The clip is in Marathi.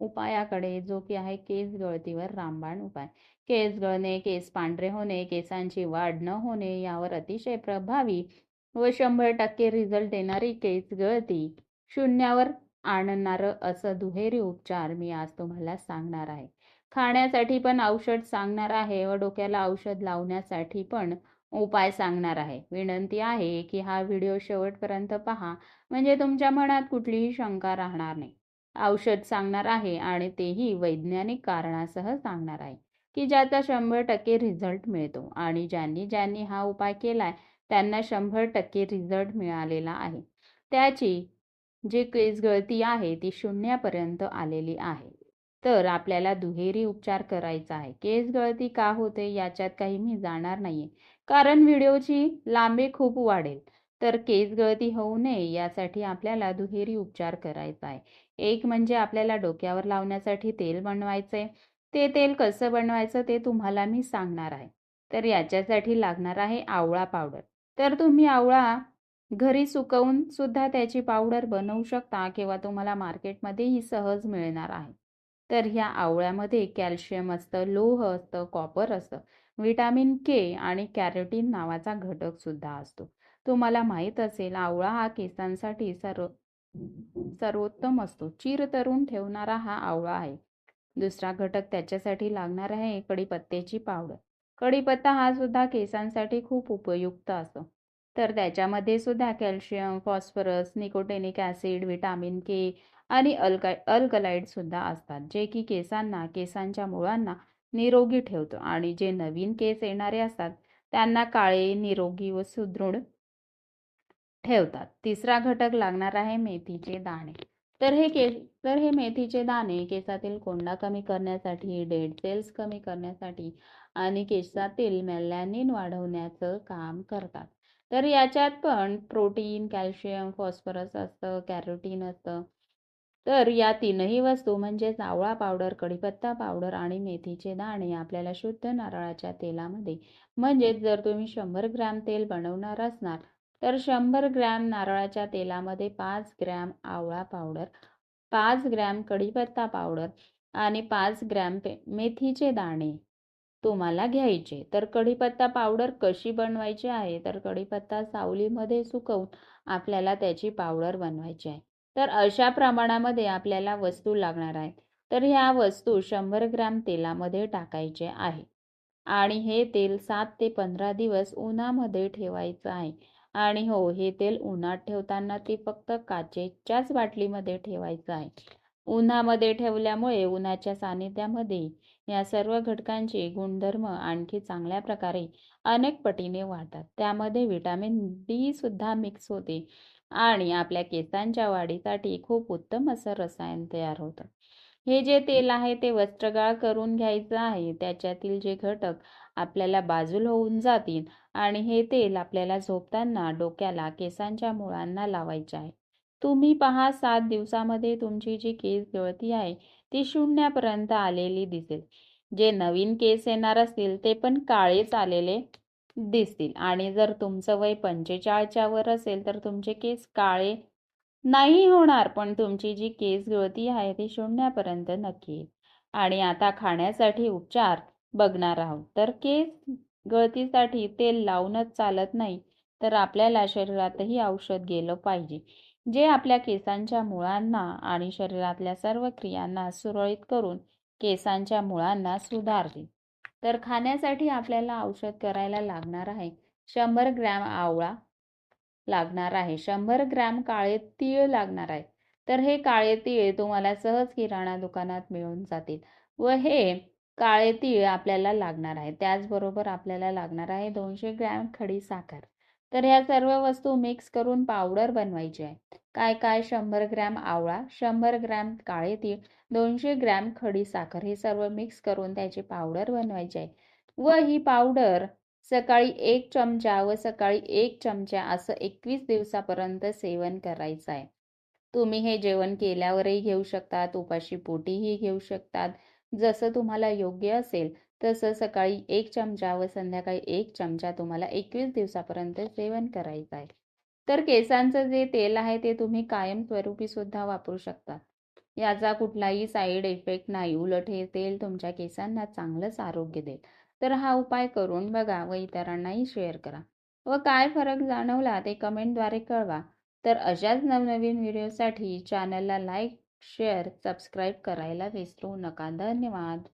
उपायाकडे जो की आहे केस गळतीवर रामबाण उपाय. केस गळणे केस पांढरे होणे केसांची वाढ न होणे यावर अतिशय प्रभावी व शंभर टक्के रिझल्ट देणारी केस गळती शून्यावर आणणारं असं दुहेरी उपचार मी आज तुम्हाला सांगणार आहे. खाण्यासाठी पण औषध सांगणार आहे व डोक्याला औषध लावण्यासाठी पण उपाय सांगणार आहे. विनंती आहे की हा व्हिडिओ शेवटपर्यंत पहा. म्हणजे तुमच्या मनात कुठलीही शंका राहणार नाही. औषध सांगणार आहे आणि तेही वैज्ञानिक कारणासह सांगणार आहे की ज्याचा शंभर टक्के रिझल्ट मिळतो आणि ज्यांनी ज्यांनी हा उपाय केलाय त्यांना शंभर टक्के रिझल्ट मिळालेला आहे. त्याची जी केस गळती आहे ती शून्यापर्यंत आलेली आहे. तर आपल्याला दुहेरी उपचार करायचा आहे. केस गळती का होते याच्यात काही मी जाणार नाहीये. कारण व्हिडिओची लांबी खूप वाढेल. तर केस गळती होऊ नये यासाठी आपल्याला दुहेरी उपचार करायचा आहे. एक म्हणजे आपल्याला डोक्यावर लावण्यासाठी तेल बनवायचंय. ते तेल कसं बनवायचं ते तुम्हाला मी सांगणार आहे. तर याच्यासाठी लागणार आहे आवळा पावडर. तर तुम्ही आवळा घरी सुकवून सुद्धा त्याची पावडर बनवू शकता किंवा तुम्हाला मार्केटमध्येही सहज मिळणार आहे. तर ह्या आवळ्यामध्ये कॅल्शियम असतं लोह असतं कॉपर असतं. व्हिटॅमिन के आणि कॅरोटीन नावाचा घटक सुद्धा असतो. तुम्हाला माहीत असेल आवळा हा केसांसाठी सर्व सर्वोत्तम असतो. चिर तरुण ठेवणारा हा आवळा आहे. दुसरा घटक त्याच्यासाठी लागणार आहे कडीपत्त्याची पावडर. कडीपत्ता हा सुद्धा केसांसाठी खूप उपयुक्त असतो. तर त्याच्यामध्ये सुद्धा calcium phosphorus nicotinic acid vitamin K आणि अल्का अल्कलाइड सुद्धा असतात जे की केसांना केसांच्या मुळांना निरोगी ठेवतो. आणि जे नवीन केस येणारे असतात त्यांना काळे निरोगी व सुदृढ ठेवतात. तिसरा घटक लागणार आहे मेथीचे दाणे. तर हे के तर हे मेथीचे दाणे केसातील कोंडा कमी करण्यासाठी डेड सेल्स कमी करण्यासाठी आणि केसातील मेलॅनिन वाढवण्याचं काम करतात. तर याच्यात पण प्रोटीन कॅल्शियम फॉस्फरस असतं कॅरोटीन असतं. तर या तीनही वस्तू म्हणजेच आवळा पावडर कढीपत्ता पावडर आणि मेथीचे दाणे आपल्याला शुद्ध नारळाच्या तेलामध्ये. म्हणजेच जर तुम्ही शंभर ग्रॅम तेल बनवणार असणार तर शंभर ग्रॅम नारळाच्या तेलामध्ये पाच ग्रॅम आवळा पावडर पाच ग्रॅम कढीपत्ता पावडर आणि पाच ग्रॅम मेथीचे दाणे तुम्हाला घ्यायचे. तर कढीपत्ता पावडर कशी बनवायची आहे? तर कढीपत्ता सावलीमध्ये सुकवून आपल्याला त्याची पावडर बनवायची आहे. तर अशा प्रमाणामध्ये आपल्याला वस्तू लागणार आहेत. तर ह्या वस्तू शंभर ग्रॅम तेलामध्ये टाकायचे आहे. आणि हे तेल सात ते पंधरा दिवस उन्हामध्ये ठेवायचं आहे. आणि हो हे तेल उन्हात ठेवताना ते फक्त काचेच्याच बाटलीमध्ये ठेवायचं आहे. उन्हामध्ये ठेवल्यामुळे उन्हाच्या सानिध्यामध्ये या सर्व घटकांचे गुणधर्म आणखी चांगल्या प्रकारे अनेक पटीने वाढतात. त्यामध्ये व्हिटॅमिन डी सुद्धा मिक्स होते आणि आपल्या केसांच्या वाढीसाठी खूप उत्तम असं रसायन तयार होतं. हे जे तेल आहे ते वस्त्रगाळ करून घ्यायचं आहे. त्याच्यातील जे घटक आपल्याला बाजूल होऊन जातील आणि हे तेल आपल्याला झोपताना डोक्याला केसांच्या मुळांना लावायचे आहे. तुम्ही पहा सात दिवसामध्ये तुमची जी केस गळती आहे ती शून्यापर्यंत आलेली दिसेल. जे नवीन केस येणार असतील ते पण काळेच आलेले दिसतील. आणि जर तुमचं वय पंचेचाळीसच्या वर असेल तर तुमचे केस काळे नाही होणार पण तुमची जी केस गळती आहे ती शून्यापर्यंत नक्की. येईल आणि आता खाण्यासाठी उपचार बघणार आहोत. तर केस गळतीसाठी तेल लावूनच चालत नाही तर आपल्याला शरीरातही औषध गेलं पाहिजे. जे आपल्या केसांच्या मुळांना आणि शरीरातल्या सर्व क्रियांना सुरळीत करून केसांच्या मुळांना सुधारते तर खाण्यासाठी आपल्याला औषध करायला लागणार आहे. शंभर ग्रॅम आवळा लागणार आहे. शंभर ग्रॅम काळे तीळ लागणार आहे. तर हे काळे तीळ तुम्हाला सहज किराणा दुकानात मिळून जातील व हे काळे तीळ आपल्याला लागणार आहे. त्याचबरोबर आपल्याला लागणार आहे दोनशे ग्रॅम खडी साखर. तर ह्या सर्व वस्तू मिक्स करून पावडर बनवायची आहे. काय काय? शंभर ग्रॅम आवळा शंभर ग्रॅम काळे तीळ दोनशे ग्रॅम खडी साखर हे सर्व मिक्स करून त्याची पावडर बनवायची आहे. व ही पावडर सकाळी एक चमचा व सकाळी एक चमचा असं एकवीस दिवसापर्यंत सेवन करायचं आहे. तुम्ही हे जेवण केल्यावरही घेऊ शकतात उपाशी पोटीही घेऊ शकतात. जसं तुम्हाला योग्य असेल तसं सकाळी एक चमचा व संध्याकाळी एक चमचा तुम्हाला एकवीस दिवसापर्यंत सेवन करायचं आहे. तर केसांचं जे तेल आहे ते तुम्ही कायमस्वरूपी सुद्धा वापरू शकतात. याचा कुठलाही साईड इफेक्ट नाही. उलट हे तेल तुमच्या केसांना चांगलंच आरोग्य देईल. तर हा उपाय करून बघा व इतरांनाही शेअर करा. व काय फरक जाणवला ते कमेंटद्वारे कळवा. तर अशाच नवनवीन व्हिडिओसाठी चॅनलला लाईक शेअर सबस्क्राईब करायला विसरू नका. धन्यवाद.